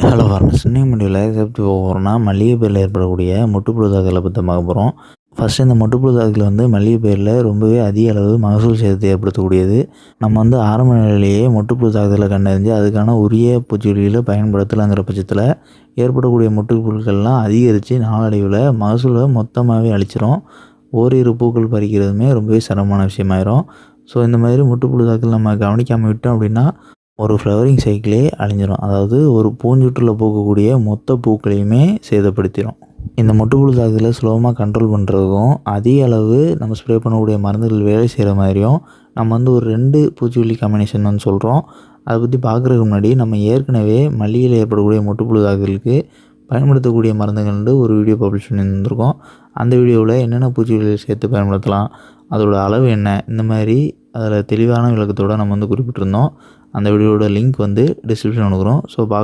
Hello ஃபார்மஸ் இன்னைக்கு முடிவில் accept போகிறோம்னா மல்லிகை பேரில் ஏற்படக்கூடிய முட்டுப்புழு தாக்குதலை பற்றி பார்க்க போகிறோம் ஃபஸ்ட்டு இந்த முட்டுப்புழு தாக்குதல் வந்து மல்லிகை பேரில் ரொம்பவே அதிக அளவு மகசூல் சேர்த்து ஏற்படுத்தக்கூடியது. நம்ம வந்து ஆரம்ப நிலையிலேயே முட்டுப்புழு தாக்குதலை கண்டறிஞ்சு அதுக்கான உரிய பூச்சிக்கொல்லிகளை பயன்படுத்தலாங்கிற பட்சத்தில் ஏற்படக்கூடிய முட்டுப்புழுக்கள்லாம் அதிகரித்து நாளடைவில் மகசூலை மொத்தமாகவே அழிச்சிரும். ஓரிரு பூக்கள் பறிக்கிறதுமே ரொம்பவே சிரமமான விஷயமாயிரும். ஸோ இந்த மாதிரி முட்டுப்புழு தாக்குதல் நம்ம கவனிக்காமல் விட்டோம் அப்படின்னா ஒரு ஃப்ளவரிங் சைக்கிளே அழிஞ்சிரும். அதாவது ஒரு பூஞ்சுற்றில் பூக்கக்கூடிய மொத்த பூக்களையுமே சேதப்படுத்திடும் இந்த மொட்டுப்புழு தாக்குதலை சுலபமாக கண்ட்ரோல் பண்ணுறதுக்கும் அதிக அளவு நம்ம ஸ்ப்ரே பண்ணக்கூடிய மருந்துகள் வேலை செய்கிற மாதிரியும் நம்ம வந்து ஒரு ரெண்டு பூச்சிக்கொல்லி காம்பினேஷன் வந்து சொல்கிறோம் அதை பற்றி பார்க்குறதுக்கு முன்னாடி நம்ம ஏற்கனவே மல்லிகையில் ஏற்படக்கூடிய மொட்டுப்புழு தாக்குதலுக்கு பயன்படுத்தக்கூடிய மருந்துகள்னு ஒரு வீடியோ பப்ளிஷ் பண்ணியிருந்திருக்கோம் அந்த வீடியோவில் என்னென்ன பூச்சிக்கொல்லிகள் சேர்த்து பயன்படுத்தலாம் அதோட அளவு என்ன இந்த மாதிரி அதில் தெளிவான விளக்கத்தோடு நம்ம வந்து குறிப்பிட்டிருந்தோம். அந்த வீடியோட லிங்க் வந்து டிஸ்கிரிப்ஷன் கொடுக்குறோம். ஸோ பா